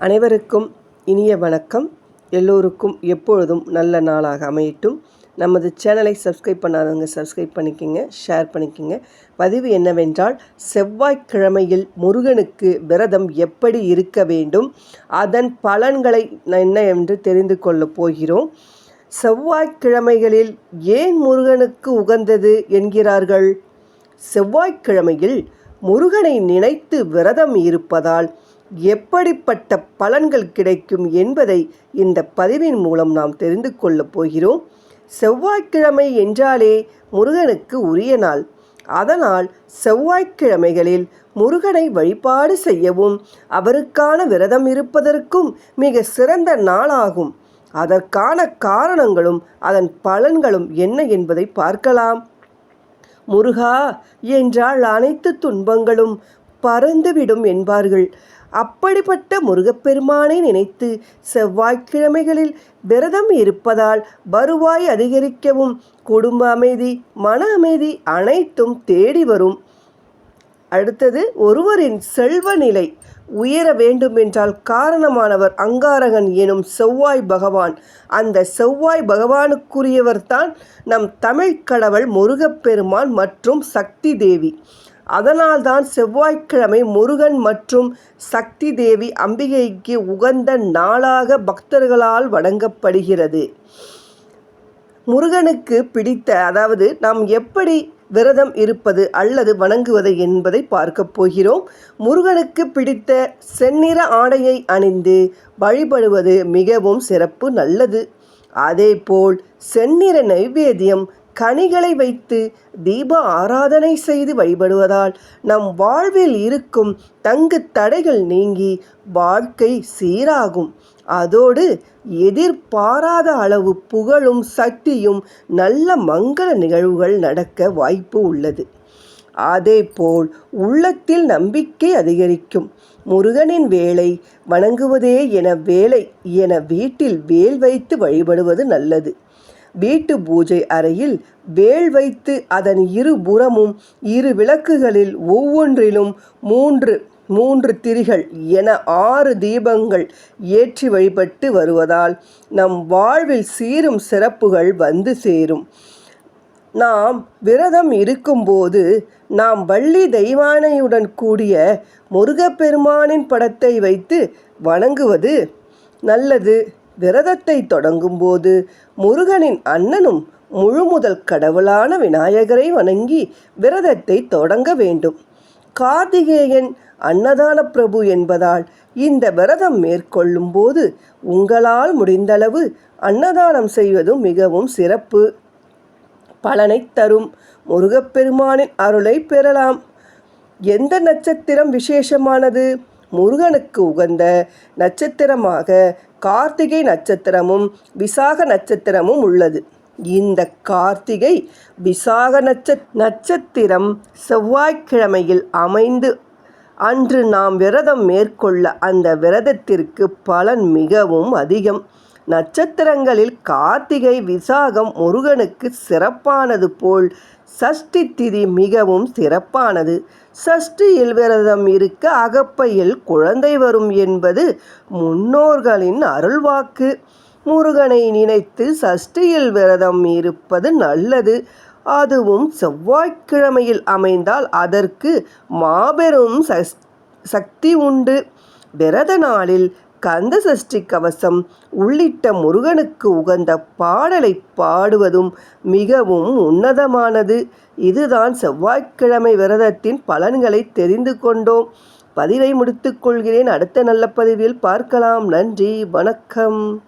அனைவருக்கும் இனிய வணக்கம். எல்லோருக்கும் எப்பொழுதும் நல்ல நாளாக அமையட்டும். நமது சேனலை சப்ஸ்கிரைப் பண்ணாதவங்க சப்ஸ்கிரைப் பண்ணிக்கோங்க ஷேர் பண்ணிக்கோங்க. பதிவு என்னவென்றால் செவ்வாய்க்கிழமையில் முருகனுக்கு விரதம் எப்படி இருக்க வேண்டும் அதன் பலன்களை என்ன என்று தெரிந்து கொள்ளப் போகிறோம். செவ்வாய்க்கிழமைகளில் ஏன் முருகனுக்கு உகந்தது என்கிறார்கள்? செவ்வாய்க்கிழமையில் முருகனை நினைத்து விரதம் இருப்பதால் எப்படிப்பட்ட பலன்கள் கிடைக்கும் என்பதை இந்த பதிவின் மூலம் நாம் தெரிந்து கொள்ளப் போகிறோம். செவ்வாய்க்கிழமை என்றாலே முருகனுக்கு உரிய நாள். அதனால் செவ்வாய்க்கிழமைகளில் முருகனை வழிபாடு செய்யவும் அவருக்கான விரதம் இருப்பதற்கும் மிக சிறந்த நாளாகும். அதற்கான காரணங்களும் அதன் பலன்களும் என்ன என்பதை பார்க்கலாம். முருகா என்றால் அனைத்து துன்பங்களும் பறந்துவிடும் என்பார்கள். அப்படிப்பட்ட முருகப்பெருமானை நினைத்து செவ்வாய்க்கிழமைகளில் விரதம் இருப்பதால் வருவாய் அதிகரிக்கவும் குடும்ப அமைதி மன அமைதி அனைத்தும் தேடி வரும். அடுத்தது ஒருவரின் செல்வ நிலை உயர வேண்டுமென்றால் காரணமானவர் அங்காரகன் எனும் செவ்வாய் பகவான். அந்த செவ்வாய் பகவானுக்குரியவர்தான் நம் தமிழ் கடவுள் முருகப்பெருமான் மற்றும் சக்தி தேவி. அதனால்தான் செவ்வாய்க்கிழமை முருகன் மற்றும் சக்தி தேவி அம்பிகைக்கு உகந்த நாளாக பக்தர்களால் வணங்கப்படுகிறது. முருகனுக்கு பிடித்த அதாவது நாம் எப்படி விரதம் இருப்பது அல்லது வணங்குவது என்பதை பார்க்கப் போகிறோம். முருகனுக்கு பிடித்த செந்நிற ஆடையை அணிந்து வழிபடுவது மிகவும் சிறப்பு நல்லது. அதேபோல் செந்நிற நைவேத்தியம் கனிகளை வைத்து தீப ஆராதனை செய்து வழிபடுவதால் நம் வாழ்வில் இருக்கும் தங்கு தடைகள் நீங்கி வாழ்க்கை சீராகும். அதோடு எதிர்பாராத அளவு புகழும் சக்தியும் நல்ல மங்கள நிகழ்வுகள் நடக்க வாய்ப்பு உள்ளது. அதேபோல் உள்ளத்தில் நம்பிக்கை அதிகரிக்கும். முருகனின் வேலை வணங்குவதே என வேலை என வீட்டில் வேல் வைத்து வழிபடுவது நல்லது. வீட்டு பூஜை அறையில் வேல் வைத்து அதன் இருபுறமும் இரு விளக்குகளில் ஒவ்வொன்றிலும் மூன்று மூன்று திரிகள் என ஆறு தீபங்கள் ஏற்றி வழிபட்டு வருவதால் நம் வாழ்வில் சீரும் சிறப்புகள் வந்து சேரும். நாம் விரதம் இருக்கும்போது நாம் வள்ளி தெய்வானையுடன் கூடிய முருகப்பெருமானின் படத்தை வைத்து வணங்குவது நல்லது. விரதத்தை தொடங்கும்போது முருகனின் அண்ணனும் முழு முதல் கடவுளான விநாயகரை வணங்கி விரதத்தை தொடங்க வேண்டும். கார்த்திகேயன் அன்னதான பிரபு என்பதால் இந்த விரதம் மேற்கொள்ளும் போது உங்களால் முடிந்தளவு அன்னதானம் செய்வதும் மிகவும் சிறப்பு. பலனை தரும். முருகப்பெருமானின் அருளை பெறலாம். எந்த நட்சத்திரம் விசேஷமானது? முருகனுக்கு உகந்த நட்சத்திரமாக கார்த்திகை நட்சத்திரமும் விசாக நட்சத்திரமும் உள்ளது. இந்த கார்த்திகை விசாக நட்ச நட்சத்திரம் செவ்வாய்க்கிழமையில் அமைந்து அன்று நாம் விரதம் மேற்கொள்ள அந்த விரதத்திற்கு பலன் மிகவும் அதிகம். நட்சத்திரங்களில் கார்த்திகை விசாகம் முருகனுக்கு சிறப்பானது போல் சஷ்டி திதி மிகவும் சிறப்பானது. சஷ்டியில் விரதம் இருக்க அகப்பையில் குழந்தை வரும் என்பது முன்னோர்களின் அருள்வாக்கு. முருகனை நினைத்து சஷ்டியில் விரதம் இருப்பது நல்லது. அதுவும் செவ்வாய்க்கிழமையில் அமைந்தால் அதற்கு மாபெரும் சக்தி உண்டு. விரத நாளில் கந்த சஷ்டி கவசம் உள்ளிட்ட முருகனுக்கு உகந்த பாடலை பாடுவதும் மிகவும் உன்னதமானது. இதுதான் செவ்வாய்க்கிழமை விரதத்தின் பலன்களை தெரிந்து கொண்டோம். பதிவை முடித்துக்கொள்கிறேன் அடுத்த நல்ல பதிவில் பார்க்கலாம். நன்றி. வணக்கம்.